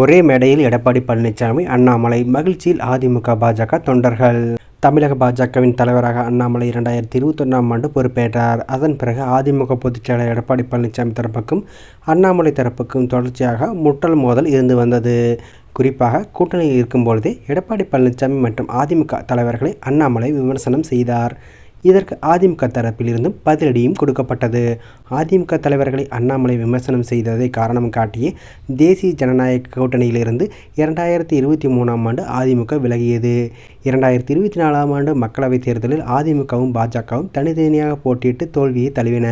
ஒரே மேடையில் எடப்பாடி பழனிசாமி அண்ணாமலை மகிழ்ச்சியில் அதிமுக பாஜக தொண்டர்கள். தமிழக பாஜகவின் தலைவராக அண்ணாமலை இரண்டாயிரத்தி இருபத்தொன்னாம் ஆண்டு பொறுப்பேற்றார். அதன் பிறகு அதிமுக பொதுச்செயலர் எடப்பாடி பழனிசாமி தரப்புக்கும் அண்ணாமலை தரப்புக்கும் தொடர்ச்சியாக முட்டல் மோதல் இருந்து வந்தது. குறிப்பாக கூட்டணியில் இருக்கும் பொழுதே எடப்பாடி பழனிசாமி மற்றும் அதிமுக தலைவர்களை அண்ணாமலை விமர்சனம் செய்தார். இதற்கு அதிமுக தரப்பிலிருந்தும் பதிலடியும் கொடுக்கப்பட்டது. அதிமுக தலைவர்களை அண்ணாமலை விமர்சனம் செய்ததை காரணம் காட்டியே தேசிய ஜனநாயக கூட்டணியிலிருந்து இரண்டாயிரத்தி இருபத்தி மூணாம் ஆண்டு அதிமுக விலகியது. இரண்டாயிரத்தி இருபத்தி நாலாம் ஆண்டு மக்களவைத் தேர்தலில் அதிமுகவும் பாஜகவும் தனித்தனியாக போட்டியிட்டு தோல்வியை தழுவின.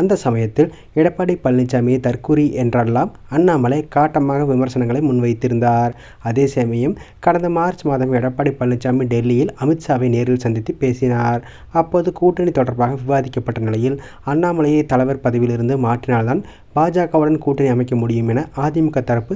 அந்த சமயத்தில் எடப்பாடி பழனிசாமியை தற்கூரி என்றெல்லாம் அண்ணாமலை காட்டமாக விமர்சனங்களை முன்வைத்திருந்தார். அதே சமயம் கடந்த மார்ச் மாதம் எடப்பாடி பழனிசாமி டெல்லியில் அமித்ஷாவை நேரில் சந்தித்து பேசினார். அப்போது கூட்டணி தொடர்பாக விவாதிக்கப்பட்ட நிலையில் அண்ணாமலையை தலைவர் பதவியிலிருந்து மாற்றினால்தான் பாஜகவுடன் கூட்டணி அமைக்க முடியும் என அதிமுக தரப்பு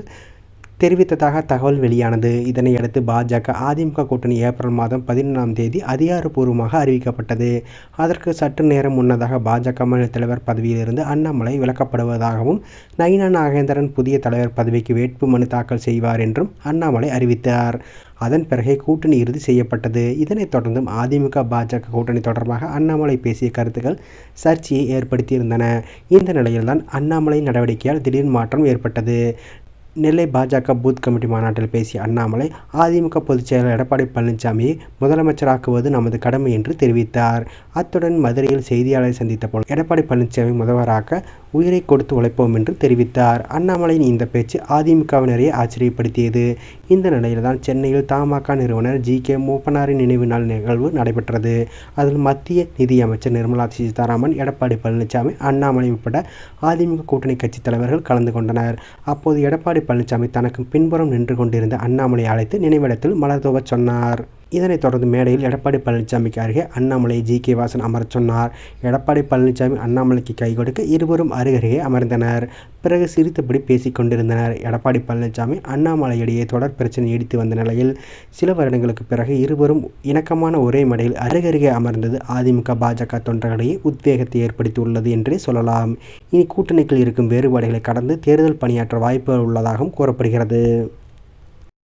தெரிவித்ததாக தகவல் வெளியானது. இதனையடுத்து பாஜக அதிமுக கூட்டணி ஏப்ரல் மாதம் பதினொன்றாம் தேதி அதிகாரப்பூர்வமாக அறிவிக்கப்பட்டது. அதற்கு சற்று நேரம் முன்னதாக பாஜக மாநில தலைவர் பதவியிலிருந்து அண்ணாமலை விலக்கப்படுவதாகவும் நயினா நாகேந்திரன் புதிய தலைவர் பதவிக்கு வேட்பு மனு தாக்கல் செய்வார் என்றும் அண்ணாமலை அறிவித்தார். அதன் பிறகே கூட்டணி இறுதி செய்யப்பட்டது. இதனைத் தொடர்ந்தும் அதிமுக பாஜக கூட்டணி தொடர்பாக அண்ணாமலை பேசிய கருத்துக்கள் சர்ச்சையை ஏற்படுத்தியிருந்தன. இந்த நிலையில்தான் அண்ணாமலை நடவடிக்கையால் திடீர் மாற்றம் ஏற்பட்டது. நெல்லை பாஜக பூத் கமிட்டி மாநாட்டில் பேசிய அண்ணாமலை அதிமுக பொதுச் செயலர் எடப்பாடி பழனிசாமியை முதலமைச்சராக்குவது நமது கடமை என்று தெரிவித்தார். அத்துடன் மதுரையில் செய்தியாளரை சந்தித்த போது எடப்பாடி பழனிசாமி முதல்வராக்க உயிரை கொடுத்து உழைப்போம் என்று தெரிவித்தார். அண்ணாமலையின் இந்த பேச்சு அதிமுகவினரையே ஆச்சரியப்படுத்தியது. இந்த நிலையில்தான் சென்னையில் தமாக நிறுவனர் ஜி கே மூப்பனாரின் நினைவு நாள் நிகழ்வு நடைபெற்றது. அதில் மத்திய நிதியமைச்சர் நிர்மலா சீதாராமன் எடப்பாடி பழனிசாமி அண்ணாமலை உட்பட அதிமுக கூட்டணி கட்சி தலைவர்கள் கலந்து கொண்டனர். அப்போது எடப்பாடி பழனிசாமி தனக்கு பின்புறம் நின்று கொண்டிருந்த அண்ணாமலை அழைத்து நினைவிடத்தில் மலர் தூவச் சொன்னார். இதனைத் தொடர்ந்து மேடையில் எடப்பாடி பழனிசாமிக்கு அருகே அண்ணாமலை ஜி. கே. வாசன் அமரச் சொன்னார். எடப்பாடி பழனிசாமி அண்ணாமலைக்கு கை கொடுக்க இருவரும் அருகருகே அமர்ந்தனர். பிறகு சிரித்தபடி பேசிக் கொண்டிருந்தனர். எடப்பாடி பழனிசாமி அண்ணாமலையிடையே தொடர் பிரச்சனை நீடித்து வந்த நிலையில் சில வருடங்களுக்கு பிறகு இருவரும் இணக்கமான ஒரே மேடையில் அருகருகே அமர்ந்தது அதிமுக பாஜக தொண்டர்களிடையே உத்வேகத்தை ஏற்படுத்தியுள்ளது என்றே சொல்லலாம். இனி கூட்டணிக்குள் இருக்கும் வேறுபாடுகளை கடந்து தேர்தல் பணியாற்ற வாய்ப்புகள் உள்ளதாகவும் கூறப்படுகிறது.